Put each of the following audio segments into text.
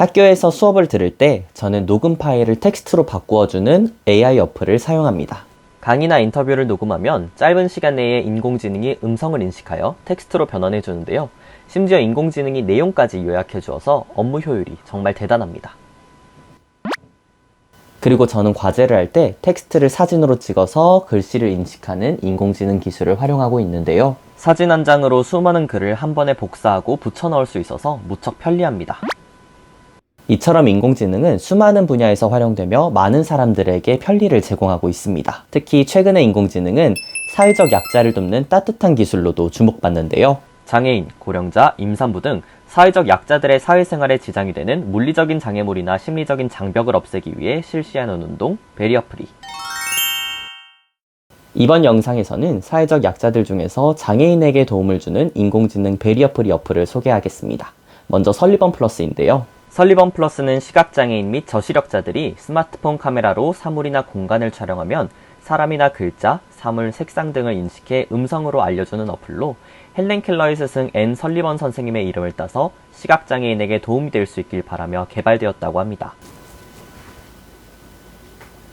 학교에서 수업을 들을 때 저는 녹음 파일을 텍스트로 바꾸어주는 AI 어플을 사용합니다. 강의나 인터뷰를 녹음하면 짧은 시간 내에 인공지능이 음성을 인식하여 텍스트로 변환해 주는데요. 심지어 인공지능이 내용까지 요약해 주어서 업무 효율이 정말 대단합니다. 그리고 저는 과제를 할 때 텍스트를 사진으로 찍어서 글씨를 인식하는 인공지능 기술을 활용하고 있는데요. 사진 한 장으로 수많은 글을 한 번에 복사하고 붙여 넣을 수 있어서 무척 편리합니다. 이처럼 인공지능은 수많은 분야에서 활용되며 많은 사람들에게 편리를 제공하고 있습니다. 특히 최근의 인공지능은 사회적 약자를 돕는 따뜻한 기술로도 주목받는데요. 장애인, 고령자, 임산부 등 사회적 약자들의 사회생활에 지장이 되는 물리적인 장애물이나 심리적인 장벽을 없애기 위해 실시하는 운동 베리어프리. 이번 영상에서는 사회적 약자들 중에서 장애인에게 도움을 주는 인공지능 베리어프리 어플을 소개하겠습니다. 먼저 설리번 플러스인데요. 설리번 플러스는 시각장애인 및 저시력자들이 스마트폰 카메라로 사물이나 공간을 촬영하면 사람이나 글자, 사물, 색상 등을 인식해 음성으로 알려주는 어플로 헬렌 켈러의 스승 앤 설리번 선생님의 이름을 따서 시각장애인에게 도움이 될 수 있길 바라며 개발되었다고 합니다.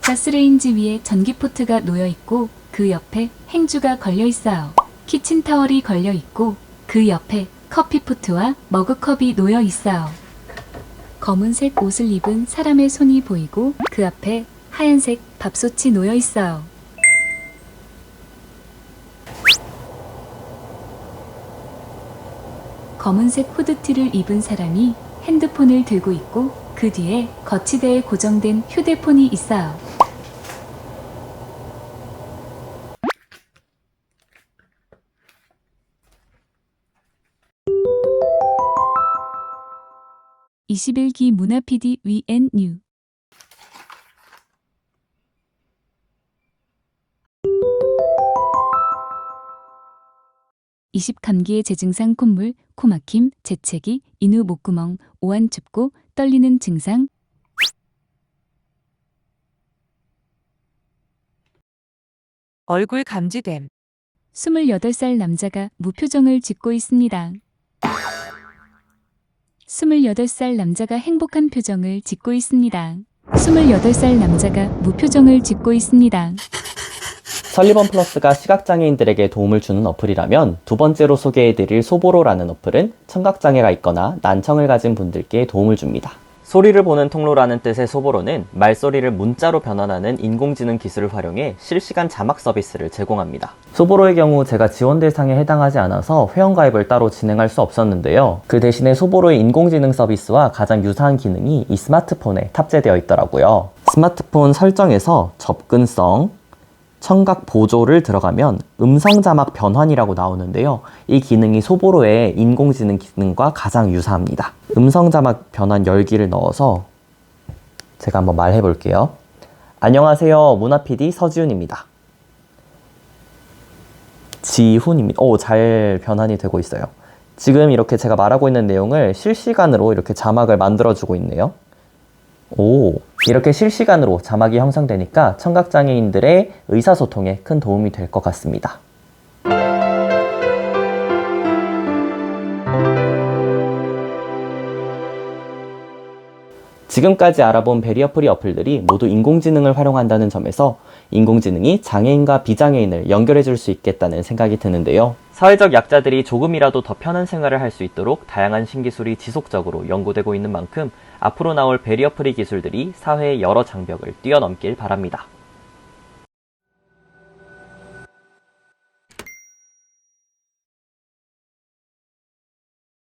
가스레인지 위에 전기 포트가 놓여 있고 그 옆에 행주가 걸려 있어요. 키친타월이 걸려 있고 그 옆에 커피 포트와 머그컵이 놓여 있어요. 검은색 옷을 입은 사람의 손이 보이고 그 앞에 하얀색 밥솥이 놓여 있어요. 검은색 후드티를 입은 사람이 핸드폰을 들고 있고 그 뒤에 거치대에 고정된 휴대폰이 있어요. (21기) 문화 PD 위엔 뉴 20감기의 재증상 콧물, 코막힘, 재채기, 인후 목구멍, 오한 춥고 떨리는 증상, 얼굴 감지됨. 28살 남자가 무표정을 짓고 있습니다. 28살 남자가 행복한 표정을 짓고 있습니다. 28살 남자가 무표정을 짓고 있습니다. 설리번 플러스가 시각장애인들에게 도움을 주는 어플이라면 두 번째로 소개해드릴 소보로라는 어플은 청각장애가 있거나 난청을 가진 분들께 도움을 줍니다. 소리를 보는 통로라는 뜻의 소보로는 말소리를 문자로 변환하는 인공지능 기술을 활용해 실시간 자막 서비스를 제공합니다. 소보로의 경우 제가 지원 대상에 해당하지 않아서 회원가입을 따로 진행할 수 없었는데요. 그 대신에 소보로의 인공지능 서비스와 가장 유사한 기능이 이 스마트폰에 탑재되어 있더라고요. 스마트폰 설정에서 접근성, 청각 보조를 들어가면 음성 자막 변환이라고 나오는데요. 이 기능이 소보로의 인공지능 기능과 가장 유사합니다. 음성 자막 변환 열기를 넣어서 제가 한번 말해 볼게요. 안녕하세요. 문화 PD 서지훈입니다. 지훈입니다. 오, 잘 변환이 되고 있어요. 지금 이렇게 제가 말하고 있는 내용을 실시간으로 이렇게 자막을 만들어주고 있네요. 오, 이렇게 실시간으로 자막이 형성되니까 청각장애인들의 의사소통에 큰 도움이 될 것 같습니다. 지금까지 알아본 베리어프리 어플들이 모두 인공지능을 활용한다는 점에서 인공지능이 장애인과 비장애인을 연결해 줄 수 있겠다는 생각이 드는데요. 사회적 약자들이 조금이라도 더 편한 생활을 할 수 있도록 다양한 신기술이 지속적으로 연구되고 있는 만큼 앞으로 나올 베리어프리 기술들이 사회의 여러 장벽을 뛰어넘길 바랍니다.